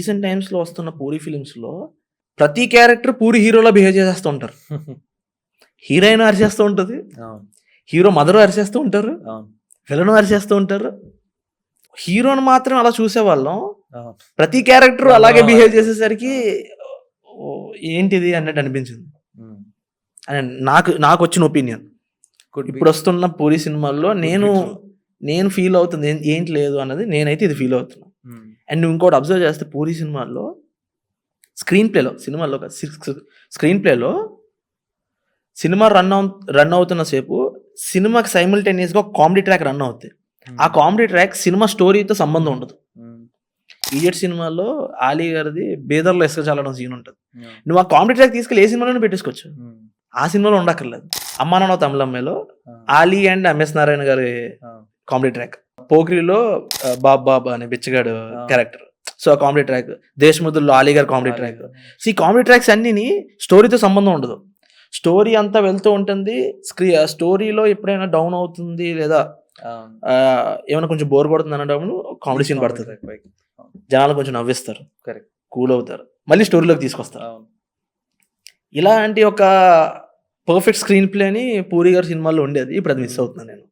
Recent టైమ్స్లో వస్తున్న పూరి ఫిలిమ్స్లో ప్రతి క్యారెక్టర్ పూరి హీరోలో బిహేవ్ చేసేస్తూ ఉంటారు. హీరోయిన్ అరిచేస్తూ ఉంటుంది. హీరో మదర్ అరిచేస్తూ ఉంటారు. విలన్ అరిచేస్తూ ఉంటారు. హీరోని మాత్రం అలా చూసేవాళ్ళం. ప్రతి క్యారెక్టర్ అలాగే బిహేవ్ చేసేసరికి ఏంటిది అన్నట్టు అనిపించింది. అని నాకు నాకు వచ్చిన ఒపీనియన్. ఇప్పుడు వస్తున్న పూరి సినిమాల్లో నేను. నేను ఫీల్ అవుతుంది. ఏంటి లేదు అన్నది నేనైతే ఇది ఫీల్ అవుతున్నా. ఉమ్. అండ్ నువ్వు ఇంకోటి అబ్జర్వ్ చేస్తే పూరి సినిమాల్లో స్క్రీన్ ప్లేలో సినిమాల్లో స్క్రీన్ ప్లేలో సినిమా రన్ అవు రన్ అవుతున్న సేపు సినిమాకి సైమిల్టేనియస్గా కామెడీ ట్రాక్ రన్ అవుతుంది ఆ కామెడీ ట్రాక్ సినిమా స్టోరీతో సంబంధం ఉండదు. ఈడియట్ సినిమాలో ఆలీ గారిది బేదర్లో ఇసుక చాలడం సీన్ ఉంటుంది. నువ్వు ఆ కామెడీ ట్రాక్ తీసుకెళ్ళి ఏ సినిమాలోనే పెట్టేసుకోవచ్చు. ఆ సినిమాలో ఉండక్కర్లేదు అమ్మా నాన్న తమిళమ్మలో. Ali and M S Narayana గారి. కామెడీ ట్రాక్ పోఖ్రీలో ఆ, బాబ్ బాబ్ అనే బిచ్చగాడు. క్యారెక్టర్. సో ఆ కామెడీ ట్రాక్ దేశముద్దుల్లో ఆలీ గారి కామెడీ. ట్రాక్. సో ఈ కామెడీ ట్రాక్స్ అన్నిని స్టోరీతో సంబంధం ఉండదు. స్టోరీ అంతా వెళ్తూ ఉంటుంది. స్క్రీ స్టోరీలో ఎప్పుడైనా డౌన్ అవుతుంది లేదా ఏమైనా కొంచెం బోర్ కొడుతుంది అనడం కామెడీ సీన్ పడుతుంది. జనాలు కొంచెం నవ్విస్తారు. Correct. కూల్ అవుతారు. మళ్ళీ స్టోరీలోకి తీసుకొస్తారు. ఇలాంటి ఒక పర్ఫెక్ట్ స్క్రీన్ ప్లేని పూరి గారి సినిమాల్లో ఉండేది. ఇప్పుడు అది మిస్ అవుతున్నాను నేను.